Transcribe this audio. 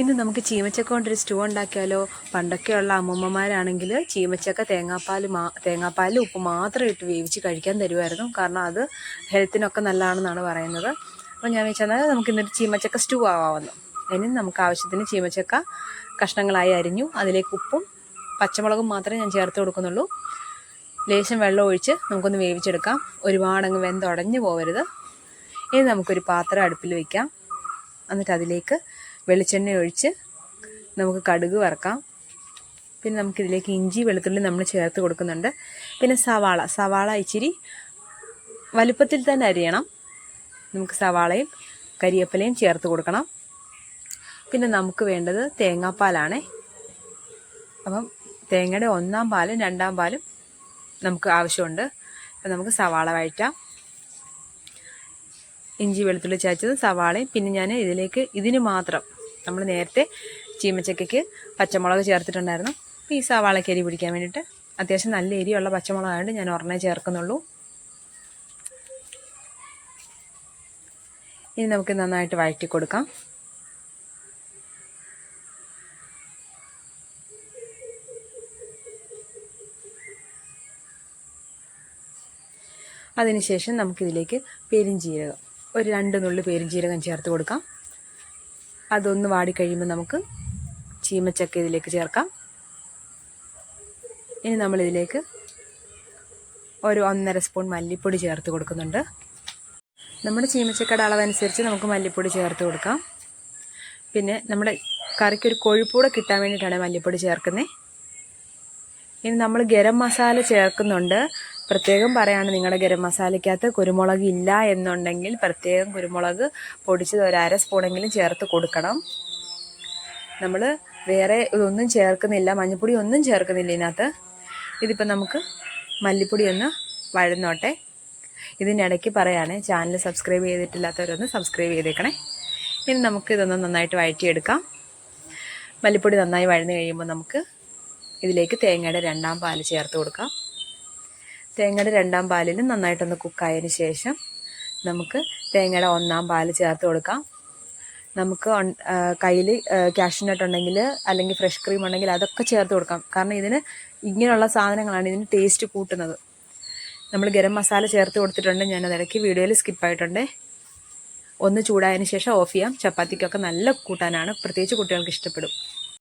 ഇന്ന് നമുക്ക് ചീമച്ചക്ക കൊണ്ടൊരു സ്റ്റൂ ഉണ്ടാക്കിയാലോ? പണ്ടൊക്കെയുള്ള അമ്മൂമ്മമാരാണെങ്കിൽ ചീമച്ചക്ക തേങ്ങാപ്പാൽ മാ തേങ്ങാപ്പാലിൽ ഉപ്പ് മാത്രം ഇട്ട് വേവിച്ച് കഴിക്കാൻ തരുമായിരുന്നു. കാരണം അത് ഹെൽത്തിനൊക്കെ നല്ലതാണെന്നാണ് പറയുന്നത്. അപ്പോൾ ഞാൻ വെച്ചാൽ നമുക്ക് ഇന്നൊരു ചീമച്ചക്ക സ്റ്റൂ ആവാമെന്ന്. ഇനി നമുക്ക് ആവശ്യത്തിന് ചീമച്ചക്ക കഷ്ണങ്ങളായി അരിഞ്ഞു അതിലേക്ക് ഉപ്പും പച്ചമുളകും മാത്രമേ ഞാൻ ചേർത്ത് കൊടുക്കുന്നുള്ളൂ. ലേശം വെള്ളം ഒഴിച്ച് നമുക്കൊന്ന് വേവിച്ചെടുക്കാം. ഒരുപാടങ്ങ് വെന്തുടഞ്ഞു പോകരുത് ഇനി നമുക്കൊരു പാത്രം അടുപ്പിൽ വയ്ക്കാം എന്നിട്ട് അതിലേക്ക് വെളിച്ചെണ്ണ ഒഴിച്ച് നമുക്ക് കടുക് വറക്കാം. പിന്നെ നമുക്കിതിലേക്ക് ഇഞ്ചി വെളുത്തുള്ളി നമ്മൾ ചേർത്ത് കൊടുക്കുന്നുണ്ട്. പിന്നെ സവാള. സവാള ഇച്ചിരി വലുപ്പത്തിൽ തന്നെ അരിയണം. നമുക്ക് സവാളയും കരിയപ്പലയും ചേർത്ത് കൊടുക്കണം. പിന്നെ നമുക്ക് വേണ്ടത് തേങ്ങാപ്പാലാണ്. അപ്പം തേങ്ങയുടെ ഒന്നാം പാലും രണ്ടാം പാലും നമുക്ക് ആവശ്യമുണ്ട്. അപ്പം നമുക്ക് സവാള വഴറ്റാം. ഇഞ്ചി വെളുത്തുള്ളി ചതച്ചത് സവാളയും. പിന്നെ ഞാൻ ഇതിലേക്ക് ഇതിന് മാത്രം നമ്മൾ നേരത്തെ ചീമച്ചക്കയ്ക്ക് പച്ചമുളക് ചേർത്തിട്ടുണ്ടായിരുന്നു. അപ്പോൾ ഈ സവാളക്കരി പിടിക്കാൻ വേണ്ടിയിട്ട് അത്യാവശ്യം നല്ല എരിയുള്ള പച്ചമുളകായതുകൊണ്ട് ഞാൻ ഒരെണ്ണേ ചേർക്കുന്നുള്ളൂ. ഇനി നമുക്ക് നന്നായിട്ട് വഴറ്റി കൊടുക്കാം. അതിനുശേഷം നമുക്കിതിലേക്ക് പെരിഞ്ജീരകം ഒരു രണ്ട് നുള്ളി പെരിഞ്ജീരകം ചേർത്ത് കൊടുക്കാം. അതൊന്ന് വാടിക്കഴിയുമ്പോൾ നമുക്ക് ചീമച്ചക്ക ഇതിലേക്ക് ചേർക്കാം. ഇനി നമ്മളിതിലേക്ക് ഒരു ഒന്നര സ്പൂൺ മല്ലിപ്പൊടി ചേർത്ത് കൊടുക്കുന്നുണ്ട്. നമ്മുടെ ചീമച്ചക്കയുടെ അളവനുസരിച്ച് നമുക്ക് മല്ലിപ്പൊടി ചേർത്ത് കൊടുക്കാം. പിന്നെ നമ്മുടെ കറിക്കൊരു കൊഴുപ്പൂടെ കിട്ടാൻ വേണ്ടിയിട്ടാണ് മല്ലിപ്പൊടി ചേർക്കുന്നത് ഇനി നമ്മൾ ഗരം മസാല ചേർക്കുന്നുണ്ട്. പ്രത്യേകം പറയാണ് നിങ്ങളുടെ ഗരം മസാലയ്ക്കകത്ത് കുരുമുളക് ഇല്ല എന്നുണ്ടെങ്കിൽ പ്രത്യേകം കുരുമുളക് പൊടിച്ചത് ഒരു അര സ്പൂണെങ്കിലും ചേർത്ത് കൊടുക്കണം. നമ്മൾ വേറെ ഇതൊന്നും ചേർക്കുന്നില്ല മഞ്ഞൾപ്പൊടി ഒന്നും ചേർക്കുന്നില്ല ഇതിനകത്ത്. ഇതിപ്പോൾ നമുക്ക് മല്ലിപ്പൊടി ഒന്ന് വഴന്നോട്ടെ. ഇതിനിടയ്ക്ക് പറയാണ് ചാനൽ സബ്സ്ക്രൈബ് ചെയ്തിട്ടില്ലാത്തവരൊന്ന് സബ്സ്ക്രൈബ് ചെയ്തേക്കണേ. ഇനി നമുക്ക് ഇതൊന്ന് നന്നായിട്ട് വഴറ്റിയെടുക്കാം. മല്ലിപ്പൊടി നന്നായി വഴന്നു കഴിയുമ്പോൾ നമുക്ക് ഇതിലേക്ക് തേങ്ങയുടെ രണ്ടാം പാൽ ചേർത്ത് കൊടുക്കാം. തേങ്ങയുടെ രണ്ടാം പാലിൽ നന്നായിട്ടൊന്ന് കുക്കായതിന് ശേഷം നമുക്ക് തേങ്ങയുടെ ഒന്നാം പാൽ ചേർത്ത് കൊടുക്കാം. നമുക്ക് കയ്യിൽ കാഷ്യൂനട്ട് ഉണ്ടെങ്കിൽ അല്ലെങ്കിൽ ഫ്രഷ് ക്രീം ഉണ്ടെങ്കിൽ അതൊക്കെ ചേർത്ത് കൊടുക്കാം. കാരണം ഇതിന് ഇങ്ങനെയുള്ള സാധനങ്ങളാണ് ഇതിന് ടേസ്റ്റ് കൂട്ടുന്നത്. നമ്മൾ ഗരം മസാല ചേർത്ത് കൊടുത്തിട്ടുണ്ട്. ഞാൻ അതിടയ്ക്ക് വീഡിയോയിൽ സ്കിപ്പായിട്ടുണ്ട് ഒന്ന് ചൂടായതിന് ശേഷം ഓഫ് ചെയ്യാം. ചപ്പാത്തിക്കൊക്കെ നല്ല കൂട്ടാനാണ്. പ്രത്യേകിച്ച് കുട്ടികൾക്ക് ഇഷ്ടപ്പെടും.